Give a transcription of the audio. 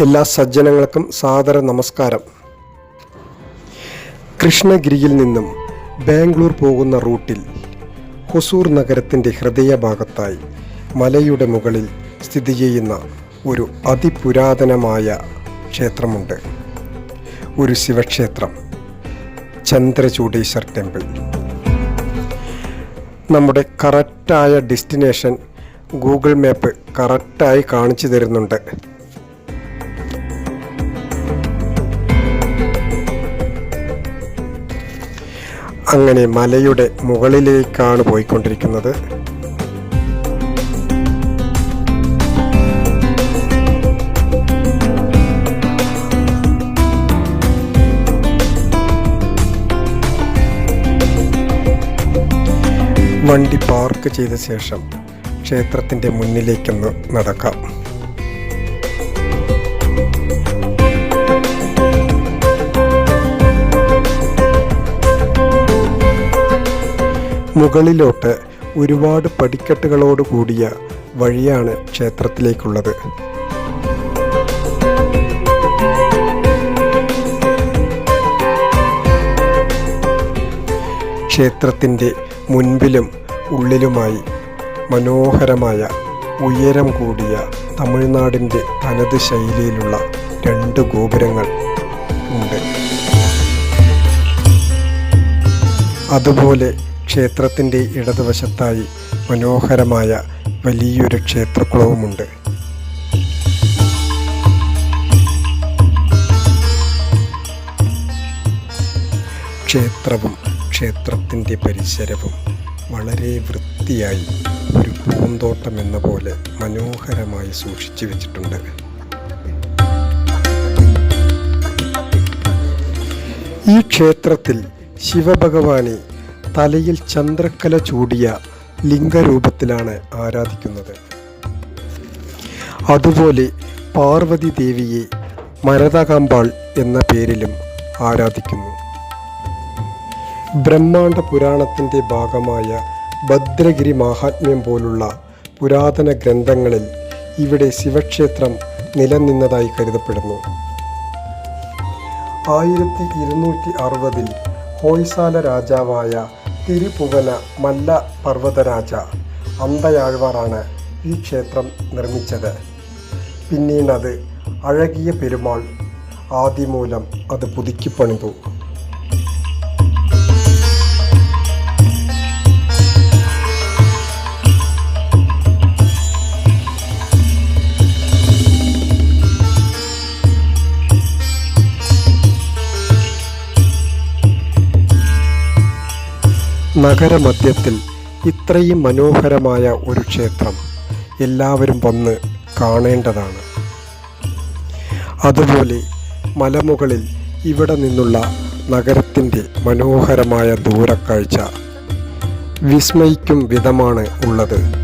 എല്ലാ സജ്ജനങ്ങൾക്കും സാദര നമസ്കാരം. കൃഷ്ണഗിരിയിൽ നിന്നും ബാംഗ്ലൂർ പോകുന്ന റൂട്ടിൽ ഹൊസൂർ നഗരത്തിന്റെ ഹൃദയഭാഗത്തായി മലയുടെ മുകളിൽ സ്ഥിതി ചെയ്യുന്ന ഒരു അതിപുരാതനമായ ക്ഷേത്രമുണ്ട്. ഒരു ശിവക്ഷേത്രം ചന്ദ്രചൂടേശ്വർ ടെമ്പിൾ. നമ്മുടെ കറക്റ്റായ ഡെസ്റ്റിനേഷൻ ഗൂഗിൾ മാപ്പ് കറക്റ്റായി കാണിച്ചു തരുന്നുണ്ട്. അങ്ങനെ മലയുടെ മുകളിലേക്കാണ് പോയിക്കൊണ്ടിരിക്കുന്നത്. വണ്ടി പാർക്ക് ചെയ്ത ശേഷം ക്ഷേത്രത്തിന്റെ മുന്നിലേക്കൊന്ന് നടക്കാം. മുകളിലോട്ട് ഒരുപാട് പടിക്കെട്ടുകളോട് കൂടിയ വഴിയാണ് ക്ഷേത്രത്തിലേക്കുള്ളത്. ക്ഷേത്രത്തിന്റെ മുൻപിലും ഉള്ളിലുമായി മനോഹരമായ ഉയരം കൂടിയ തമിഴ്നാടിന്റെ തനത് ശൈലിയിലുള്ള രണ്ട് ഗോപുരങ്ങൾ ഉണ്ട്. അതുപോലെ ക്ഷേത്രത്തിന്റെ ഇടതുവശത്തായി മനോഹരമായ വലിയൊരു ക്ഷേത്രക്കുളവുമുണ്ട്. ക്ഷേത്രവും ക്ഷേത്രത്തിന്റെ പരിസരവും വളരെ വൃത്തിയായി ഒരു പൂന്തോട്ടം എന്ന പോലെ മനോഹരമായി സൂക്ഷിച്ചു വെച്ചിട്ടുണ്ട്. ഈ ക്ഷേത്രത്തിൽ ശിവഭഗവാനെ തലയിൽ ചന്ദ്രക്കല ചൂടിയ ലിംഗരൂപത്തിലാണ് ആരാധിക്കുന്നത്. അതുപോലെ പാർവതി ദേവിയെ മരതകാമ്പാൾ എന്ന പേരിലും ആരാധിക്കുന്നു. ബ്രഹ്മാണ്ഡ പുരാണത്തിന്റെ ഭാഗമായ ഭദ്രഗിരി മാഹാത്മ്യം പോലുള്ള പുരാതന ഗ്രന്ഥങ്ങളിൽ ഇവിടെ ശിവക്ഷേത്രം നിലനിന്നതായി കരുതപ്പെടുന്നു. ആയിരത്തി ഇരുന്നൂറ്റി അറുപതിൽ ഹോയ്സാല രാജാവായ തിരുപുവന മല്ല പർവതരാജ അന്തയാഴ്വാറാണ് ഈ ക്ഷേത്രം നിർമ്മിച്ചത്. പിന്നീടത് അഴകിയ പെരുമാൾ ആദിമൂലം അത് പുതുക്കിപ്പണിതു. നഗരമധ്യത്തിൽ ഇത്രയും മനോഹരമായ ഒരു ക്ഷേത്രം എല്ലാവരും വന്ന് കാണേണ്ടതാണ്. അതുപോലെ മലമുകളിൽ ഇവിടെ നിന്നുള്ള നഗരത്തിന്റെ മനോഹരമായ ദൂരക്കാഴ്ച വിസ്മയിക്കും വിധമാണ് ഉള്ളത്.